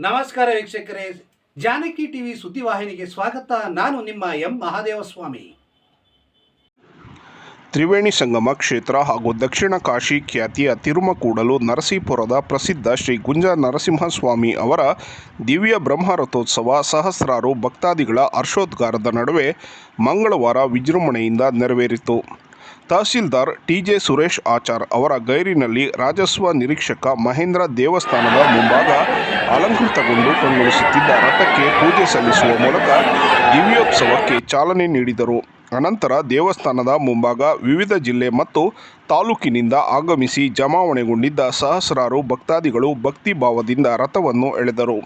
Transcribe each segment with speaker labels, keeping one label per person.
Speaker 1: ನಮಸ್ಕಾರ ವೀಕ್ಷಕರೇ. ಜಾನಕಿ ಟಿವಿ ಸುದ್ದಿವಾಹಿನಿಗೆ ಸ್ವಾಗತ. ನಾನು ನಿಮ್ಮ ಎಂ ಮಹಾದೇವಸ್ವಾಮಿ.
Speaker 2: ತ್ರಿವೇಣಿ ಸಂಗಮ ಕ್ಷೇತ್ರ ಹಾಗೂ ದಕ್ಷಿಣ ಕಾಶಿ ಖ್ಯಾತಿಯ ತಿರುಮಕೂಡಲು ನರಸೀಪುರದ ಪ್ರಸಿದ್ಧ ಶ್ರೀ ಗುಂಜ ನರಸಿಂಹಸ್ವಾಮಿ ಅವರ ದಿವ್ಯ ಬ್ರಹ್ಮ ರಥೋತ್ಸವ ಸಹಸ್ರಾರು ಭಕ್ತಾದಿಗಳ ಹರ್ಷೋದ್ಗಾರದ ನಡುವೆ ಮಂಗಳವಾರ ವಿಜೃಂಭಣೆಯಿಂದ ನೆರವೇರಿತು. ತಹಸೀಲ್ದಾರ್ ಟಿಜೆ ಸುರೇಶ್ ಆಚಾರ್ ಅವರ ಗೈರಿನಲ್ಲಿ ರಾಜಸ್ವ ನಿರೀಕ್ಷಕ ಮಹೇಂದ್ರ ದೇವಸ್ಥಾನದ ಮುಂಭಾಗ ಅಲಂಕೃತಗೊಂಡು ಕಂಗೊಳಿಸುತ್ತಿದ್ದ ರಥಕ್ಕೆ ಪೂಜೆ ಸಲ್ಲಿಸುವ ಮೂಲಕ ದಿವ್ಯೋತ್ಸವಕ್ಕೆ ಚಾಲನೆ ನೀಡಿದರು. ಅನಂತರ ದೇವಸ್ಥಾನದ ಮುಂಭಾಗ ವಿವಿಧ ಜಿಲ್ಲೆ ಮತ್ತು ತಾಲೂಕಿನಿಂದ ಆಗಮಿಸಿ ಜಮಾವಣೆಗೊಂಡಿದ್ದ ಸಹಸ್ರಾರು ಭಕ್ತಾದಿಗಳು ಭಕ್ತಿಭಾವದಿಂದ ರಥವನ್ನು ಎಳೆದರು.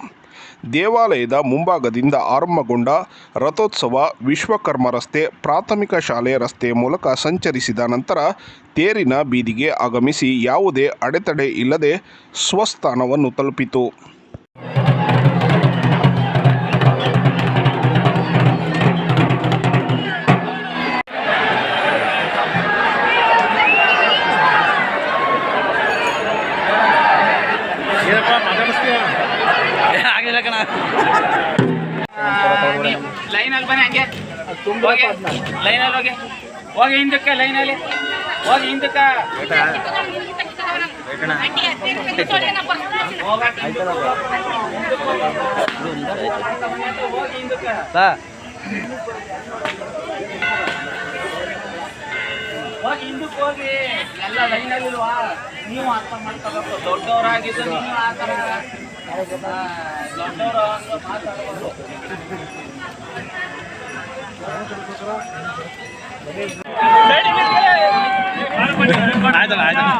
Speaker 2: ದೇವಾಲಯದ ಮುಂಭಾಗದಿಂದ ಆರಂಭಗೊಂಡ ರಥೋತ್ಸವ ವಿಶ್ವಕರ್ಮ ರಸ್ತೆ ಪ್ರಾಥಮಿಕ ಶಾಲೆ ರಸ್ತೆ ಮೂಲಕ ಸಂಚರಿಸಿದ ನಂತರ ತೇರಿನ ಬೀದಿಗೆ ಆಗಮಿಸಿ ಯಾವುದೇ ಅಡೆತಡೆ ಇಲ್ಲದೆ ಸ್ವಸ್ಥಾನವನ್ನು ತಲುಪಿತು.
Speaker 3: ಆಗಿಲ್ಲ ಕಣ.
Speaker 4: ಲೈನಲ್ಲಿ ಬನ್ನಿ ಹಂಗೆ. ಹೋಗಿ. ಲೈನಲ್ಲಿ ಹೋಗಿ. ಹೋಗಿ ಹಿಂದಕ್ಕೆ ಲೈನಲ್ಲಿ. ಹೋಗಿ ಹಿಂದಕ್ಕೆ. ಹೋಗಿ ಹಿಂದಕ್ಕೆ. ಹೋಗಿ, ಎಲ್ಲ ಲೈನಲ್ಲಿ ಇಲ್ವಾ ನೀವು ಅರ್ಥ ಮಾಡ್ಕೋಬೇಕು. ದೊಡ್ಡವರಾಗಿದ್ದು ನೀವು ಆ ಥರ ದೊಡ್ಡವರು ಅಂತ ಮಾತಾಡ್ಬಾರ್ದು
Speaker 3: ಆಯ್ತಲ್ಲ ಆಯ್ತಲ್ಲ.